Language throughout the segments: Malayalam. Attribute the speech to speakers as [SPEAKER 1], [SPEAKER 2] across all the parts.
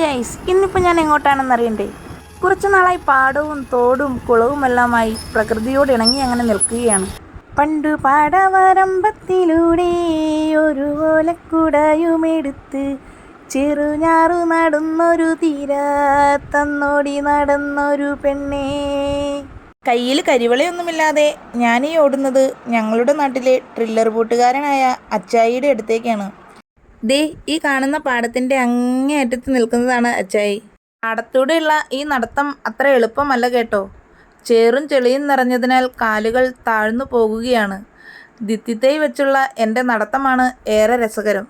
[SPEAKER 1] ഗൈസ് ഇന്നിപ്പോൾ ഞാൻ എങ്ങോട്ടാണെന്ന് അറിയണ്ടേ? കുറച്ചു നാളായി പാടവും തോടും കുളവുമെല്ലാമായി പ്രകൃതിയോട് ഇണങ്ങി അങ്ങനെ നിൽക്കുകയാണ്. പണ്ടു പാടവരമ്പത്തിലൂടെ ഒരു ഓലക്കുടയുമെടുത്ത് ചെറുഞാറു നടന്നൊരു തീര തന്നോടി നടന്നൊരു പെണ്ണേ. കയ്യിൽ കരിവളയൊന്നുമില്ലാതെ ഞാനീ ഓടുന്നത് ഞങ്ങളുടെ നാട്ടിലെ ട്രില്ലർ കൂട്ടുകാരനായ അച്ചായിയുടെ അടുത്തേക്കാണ്. ദേ ഈ കാണുന്ന പാടത്തിന്റെ അങ്ങേയറ്റത്ത് നിൽക്കുന്നതാണ് അച്ചായി. പാടത്തൂടെയുള്ള ഈ നടത്തം അത്ര എളുപ്പമല്ല കേട്ടോ. ചേറും ചെളിയും നിറഞ്ഞതിനാൽ കാലുകൾ താഴ്ന്നു പോകുകയാണ്. ദിത്തിത്തൈ വെച്ചുള്ള എന്റെ നടത്തമാണ് ഏറെ രസകരം.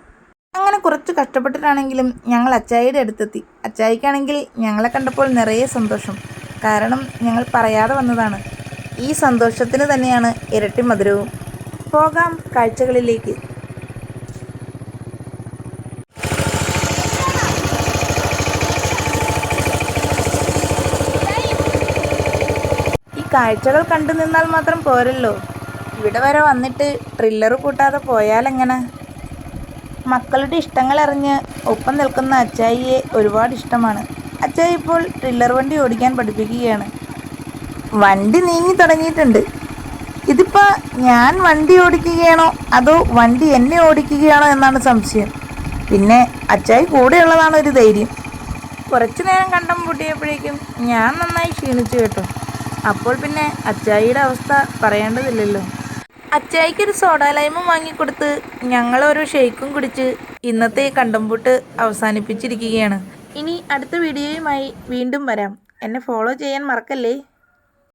[SPEAKER 1] അങ്ങനെ കുറച്ച് കഷ്ടപ്പെട്ടിട്ടാണെങ്കിലും ഞങ്ങൾ അച്ചായിയുടെ അടുത്തെത്തി. അച്ചായിക്കാണെങ്കിൽ ഞങ്ങളെ കണ്ടപ്പോൾ നിറയെ സന്തോഷം. കാരണം ഞങ്ങൾ പറയാതെ വന്നതാണ്. ഈ സന്തോഷത്തിന് തന്നെയാണ് ഇരട്ടി മധുരവും. പോകാം കാഴ്ചകളിലേക്ക്. കാഴ്ചകൾ കണ്ടു നിന്നാൽ മാത്രം പോരല്ലോ. ഇവിടെ വരെ വന്നിട്ട് ട്രില്ലർ കൂട്ടാതെ പോയാലെങ്ങനെ? മക്കളുടെ ഇഷ്ടങ്ങൾ അറിഞ്ഞ് ഒപ്പം നിൽക്കുന്ന അച്ചായിയെ ഒരുപാട് ഇഷ്ടമാണ്. അച്ചായി ഇപ്പോൾ ട്രില്ലർ വണ്ടി ഓടിക്കാൻ പഠിപ്പിക്കുകയാണ്. വണ്ടി നീങ്ങി തുടങ്ങിയിട്ടുണ്ട്. ഇതിപ്പോൾ ഞാൻ വണ്ടി ഓടിക്കുകയാണോ അതോ വണ്ടി എന്നെ ഓടിക്കുകയാണോ എന്നാണ് സംശയം. പിന്നെ അച്ചായി കൂടെയുള്ളതാണ് ഒരു ധൈര്യം. കുറച്ചു നേരം കണ്ടം പൂട്ടിയപ്പോഴേക്കും ഞാൻ നന്നായി ക്ഷീണിച്ചു കേട്ടോ. അപ്പോൾ പിന്നെ അച്ചായിയുടെ അവസ്ഥ പറയേണ്ടതില്ലല്ലോ. അച്ചായിക്കൊരു സോഡ ലൈമും വാങ്ങിക്കൊടുത്ത് ഞങ്ങളൊരു ഷെയ്ക്കും കുടിച്ച് ഇന്നത്തെ കണ്ടംപൂട്ട് അവസാനിപ്പിച്ചിരിക്കുകയാണ്. ഇനി അടുത്ത വീഡിയോയുമായി വീണ്ടും വരാം. എന്നെ ഫോളോ ചെയ്യാൻ മറക്കല്ലേ?